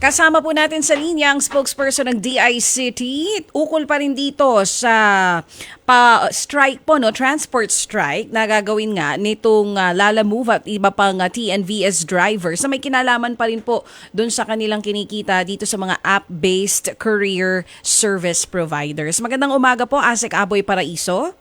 Kasama po natin sa linya ang spokesperson ng DICT. Ukol pa rin dito sa pa strike po, no, transport strike na gagawin nga nitong uh, Lala Move at iba pang uh, TNVS drivers na may kinalaman pa rin po dun sa kanilang kinikita dito sa mga app-based career service providers. Magandang umaga po, Asek Aboy Paraiso.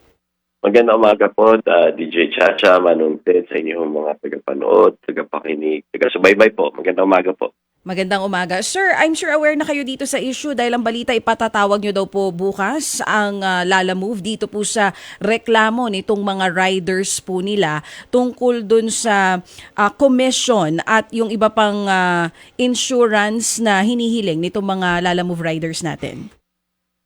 Magandang umaga po, uh, DJ Chacha, Manunted, sa inyong mga tagapanood, tagapakinig, taga-subaybay po. Magandang umaga po. Magandang umaga. Sir, I'm sure aware na kayo dito sa issue dahil ang balita ipatatawag nyo daw po bukas ang uh, Lala Move dito po sa reklamo nitong mga riders po nila tungkol dun sa uh, commission at yung iba pang uh, insurance na hinihiling nitong mga Lala Move riders natin.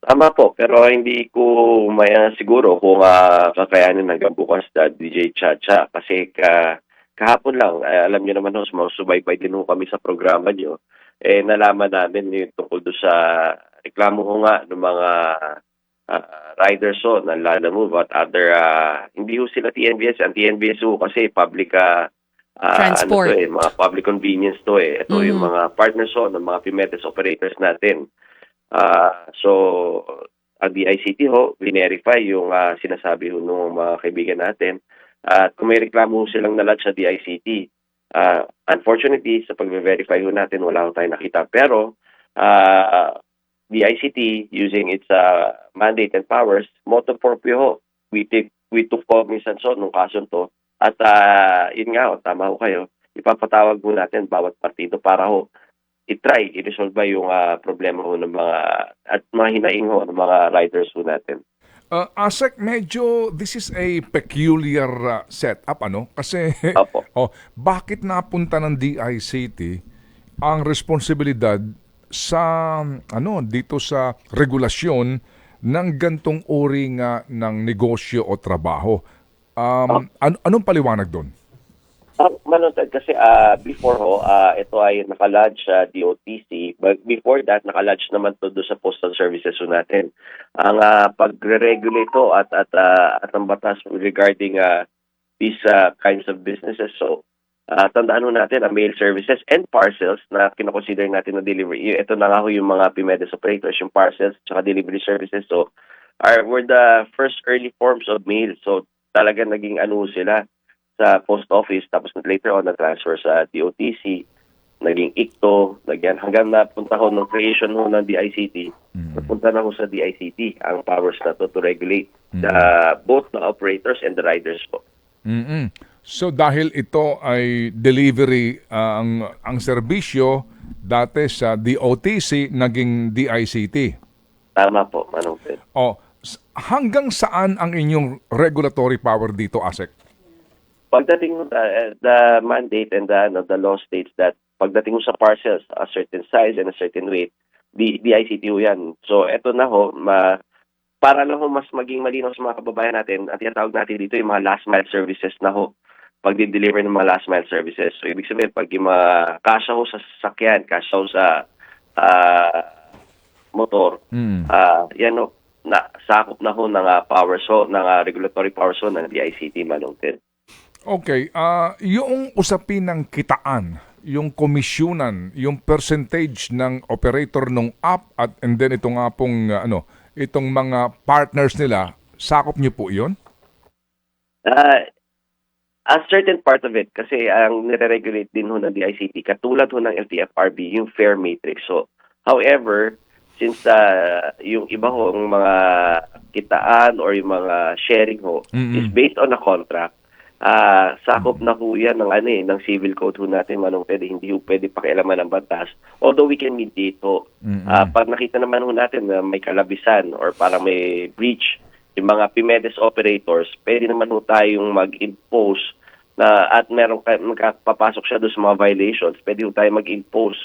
Tama po, pero hindi ko maya siguro kung uh, kakayanin hanggang bukas na DJ Chacha kasi ka, kahapon lang, eh, alam niyo naman ho, sumasubaybay din ho kami sa programa niyo, eh nalaman namin yung tungkol doon sa reklamo ko nga ng mga uh, riders ho ng Lala Move at other, uh, hindi ho sila TNBS, ang TNBS ho kasi public uh, uh, Transport. Ano to, eh, mga public convenience to eh. Ito Mhm. yung mga partners ho ng mga Pimetes operators natin. Ah, so ang DICT ho, verify yung ah, sinasabi ho ng mga kaibigan natin. At kung may reklamo silang nalat sa DICT, ah, unfortunately, sa pag-verify ho natin, wala ho tayong nakita. Pero, ah, DICT, using its ah, mandate and powers, motu proprio ho, we, take, we took cognizance ho nung kaso to. At ah, yun nga ho, tama ho kayo, ipapatawag ho natin bawat partido para ho i-try, i-resolve ba yung ah, problema ho ng mga, at mga hinaing ho ng mga riders ho natin. Uh, Asek, medyo this is a peculiar uh, setup, ano? Kasi, Opo. oh, bakit napunta ng DICT ang responsibilidad sa, ano, dito sa regulasyon ng gantong uri nga ng negosyo o trabaho? Um, an- anong paliwanag doon? Ah, Manunod, kasi ah, before ho, ah, ito ay nakalodge sa DOTC. But before that, nakalodge naman to sa postal services ho natin. Ang ah, pagre-regulate ho at, at, ah, at ang batas regarding ah, these ah, kinds of businesses. So, ah, tandaan ho natin ang mail services and parcels na kinoconsider natin na delivery. Ito na nga ho yung mga PIMEDES operators, yung parcels at delivery services. So, are, were the first early forms of mail. So, talaga naging ano sila sa post office tapos later on na-transfer sa DOTC, naging ICTO, nagyan hanggang napunta ko ng creation ho ng DICT, napunta na ho sa DICT ang powers na to to regulate the, both the operators and the riders po. mm So dahil ito ay delivery uh, ang ang serbisyo dati sa DOTC naging DICT. Tama po, Manong Ted. O s- hanggang saan ang inyong regulatory power dito, ASEC? Pagdating mo the, the mandate and the, ano, the law states that pagdating sa parcels, a certain size and a certain weight, di, DICT ho yan. So, eto na ho, ma, para lang ho mas maging malinaw sa mga kababayan natin, at tinatawag natin dito yung mga last mile services na ho, pag deliver ng mga last mile services. So, ibig sabihin, pag yung mga kasya ho sa sasakyan, kasya ho sa ah, motor, Mm. ah yan ho, na, sakop na ho ng ah, powers ho, ng ah, regulatory powers ho ng DICT, Ted. Okay, ah yung usapin ng kitaan, yung komisyonan, yung percentage ng operator ng app at and then ito nga pong ah, ano, itong mga partners nila, sakop niyo po 'yon? Uh, a certain part of it, kasi ang nire-regulate din ho ng DICT, katulad ho ng LTFRB, yung fair matrix. So, however, since uh, yung iba ho, ang mga kitaan or yung mga sharing ho, Mm-mm. is based on a contract, ah sakop na ho yan ng, ano, eh, ng civil code ho natin, manong pwede, hindi ho pwede pakialaman ng batas. Although we can mediate ho. Mm-mm. Ah, pag nakita naman natin na may kalabisan or parang may breach yung mga PIMEDES operators, pwede naman ho tayong mag-impose na at meron ka, magkapapasok siya doon sa mga violations, pwede ho tayo mag-impose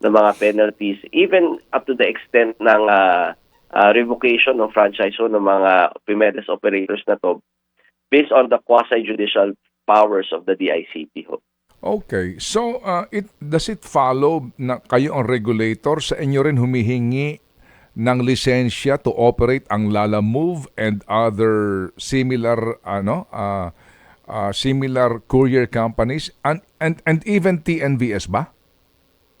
ng mga penalties even up to the extent ng ah, ah, revocation ng franchise ng mga PIMEDES operators na to based on the quasi-judicial powers of the DICT ho. Okay. So, uh, it does it follow na kayo ang regulator sa inyo rin humihingi ng lisensya to operate ang Lala Move and other similar ano uh, uh, similar courier companies and and and even TNVS ba?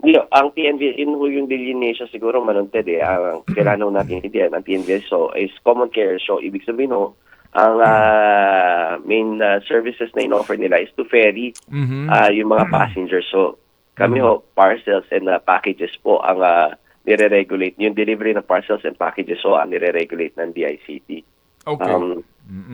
Yo, ang TNV, yun ho yung delineation siguro manunted eh. Ang kailangan natin hindi Ang TNVSO is common care. So, ibig sabihin ho, ang ah, main ah, services na in-offer nila is to ferry Mhm. ah, yung mga passengers. So, kami ho, parcels and ah, packages po ang ah, nire-regulate. Yung delivery ng parcels and packages ho ang nire-regulate ng DICT. Okay. Um,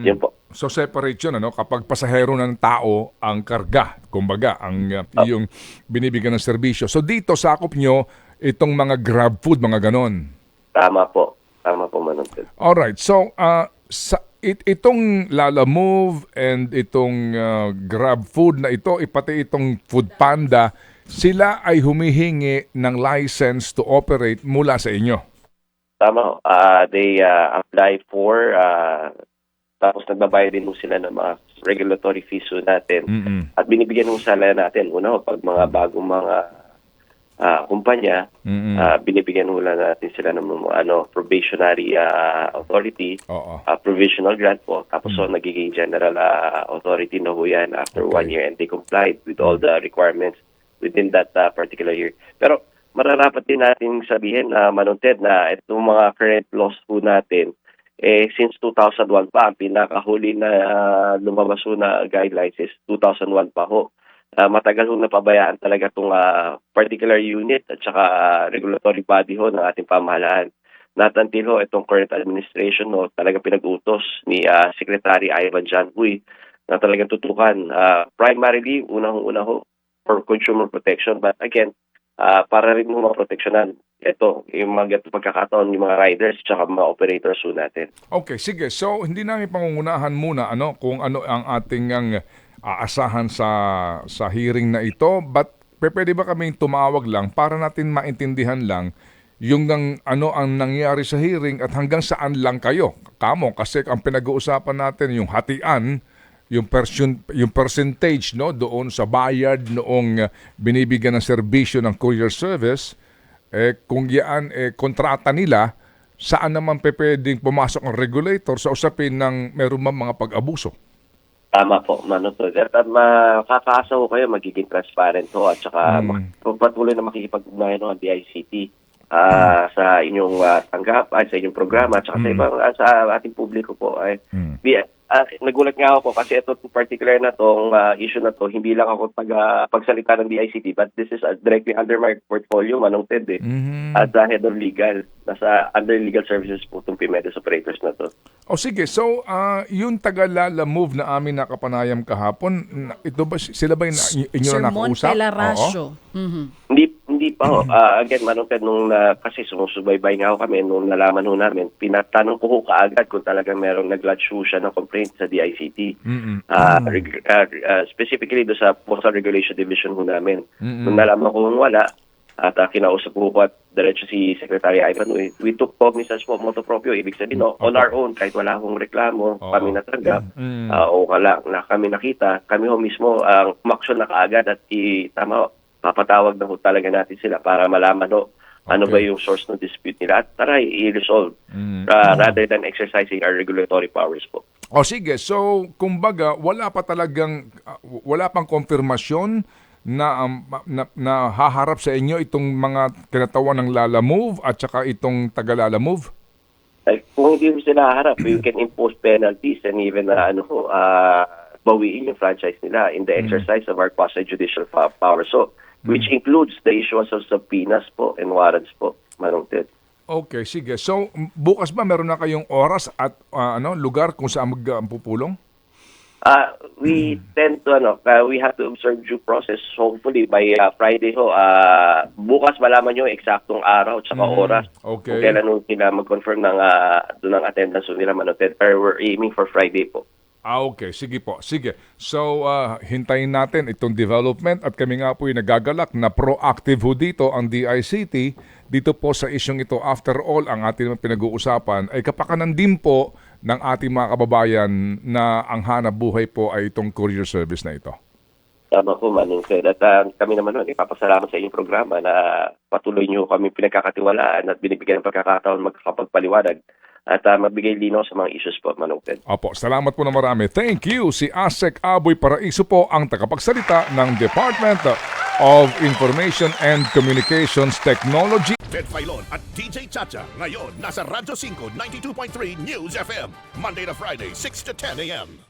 Yun po. So separate yun, ano? Kapag pasahero ng tao ang karga, kumbaga, ang uh, yung binibigyan ng serbisyo. So dito, sakop nyo itong mga grab food, mga ganon. Tama po. Tama po, manunted. Alright, so uh, sa, it, itong Lala Move and itong uh, Grab Food na ito, ipati itong Food Panda, sila ay humihingi ng license to operate mula sa inyo. Tama. Ah, they ah, apply for, ah, tapos nagbabayad din sila ng mga regulatory fees natin. Mm-mm. At binibigyan ho sala natin. Una pag mga bagong mga ah, kumpanya, Mm-mm. ah, binibigyan lang natin sila ng ano, probationary ah, authority, Oo. ah, provisional grant po. Tapos ho, nagiging general ah, authority na ho yan after Okay. one year and they complied with all the requirements within that ah, particular year. Pero mararapat din natin sabihin na manunted na itong mga current laws po natin, eh, since 2001 pa, ang pinakahuli na ah, lumabas na guidelines is 2001 pa ho. Ah, matagal ho napabayaan talaga itong ah, particular unit at saka ah, regulatory body ho ng ating pamahalaan. Not until ho itong current administration no, talaga pinag-utos ni ah, Secretary Ivan John Huy na talagang tutukan. Ah, primarily, unang-una ho, for consumer protection. But again, ah, para rin mo maproteksyonan ito, yung mga pagkakataon, yung mga riders at mga operators ho natin. Okay, sige. So, hindi namin pangungunahan muna ano kung ano ang ating ang aasahan sa sa hearing na ito, but pwede ba kaming tumawag lang para natin maintindihan lang yung ng, ano ang nangyari sa hearing at hanggang saan lang kayo. Kamo kasi ang pinag-uusapan natin yung hatian yung person, yung percentage no doon sa bayad noong uh, binibigyan ng serbisyo ng courier service eh kung yan eh kontrata nila saan naman pwedeng pumasok ang regulator sa usapin ng meron mga pag-abuso. Tama po, Mano to. At uh, makakaasa ho kayo, magiging transparent ho at saka Mm. patuloy na makikipag-ugnayan ang DICT ah, sa inyong ah, tanggap, ay sa inyong programa at saka sa Mm. ibang ah, sa ating publiko po. Ay, Mm. Di, ah, nagulat nga ako kasi ito particular na tong ah, issue na to, hindi lang ako pag, ah, pagsalita ng DICT but this is ah, directly under my portfolio, Manong Ted eh. Mhm. As the head of legal, nasa under legal services po itong PMEDES operators na to. O sige, so ah, yung Tagalala move na amin nakapanayam kahapon, ito ba sila ba yung na- inyo Sir na nakausap? Montelarasio. Oo. Mhm. Hindi hindi pa ho. Ah, again, Manong Ted, nung na, kasi sumusubaybay nga ho kami, nung nalaman ho namin, pinatanong ko ho kaagad kung talagang merong nag-lodge ho siya ng complaint sa DICT. Mm-mm. Ah, reg- ah, ah, specifically do sa Postal Regulation Division ho namin. Mm-mm. Nung nalaman ko kung wala, at uh, kinausap ko at diretso si Secretary Ivan, we, we took cognizance po moto proprio. Ibig sabihin, no, on Okay. our own, kahit wala akong reklamo, Oo. kami natanggap, Mm. ah, o wala na kami nakita, kami ho mismo ang umaksyon na kaagad at i, tama, ho, papatawag na ho talaga natin sila para malaman ho ano Okay. ba yung source ng dispute nila at tara i-resolve Mm. ah, rather than exercising our regulatory powers po. O sige, so kumbaga wala pa talagang ah, wala pang konfirmasyon na, um, na na haharap sa inyo itong mga kinatawan ng Lala Move at saka itong Tagalala Move. Like, kung hindi mo sila harap, we can impose penalties and even uh, ano uh, bawiin yung franchise nila in the exercise of our quasi-judicial power. So, which includes the issuance of subpoenas po and warrants po, Manong Ted. Okay, sige. So bukas ba meron na kayong oras at ah, ano lugar kung saan magpupulong? Uh, we tend to, ano, uh, we have to observe due process. Hopefully, by uh, Friday ho, uh, bukas malaman nyo yung eksaktong araw at saka Mm, oras. okay. Kung kailan ho sila mag-confirm ng, uh, doon ng attendance ho nila, Manong Ted. Pero we're aiming for Friday po. Ah, okay. Sige po. Sige. So, ah, hintayin natin itong development at kami nga po ay nagagalak na proactive ho dito ang DICT dito po sa isyong ito. After all, ang ating pinag-uusapan ay kapakanan din po ng ating mga kababayan na ang hanap buhay po ay itong courier service na ito. Tama po, Manong Ted. At uh, kami naman nun, ipapasalamat sa inyong programa na patuloy nyo kami pinagkakatiwalaan at binibigyan ng pagkakataon magkakapagpaliwanag at uh, mabigay linaw sa mga issues po, Manupid. Opo, salamat po na marami. Thank you si Asek Aboy Paraiso po ang tagapagsalita ng Department of Information and Communications Technology. Ted Filon at DJ Chacha. Ngayon, nasa Radyo 5, 92.3 News FM. Monday to Friday, 6 to 10 a.m.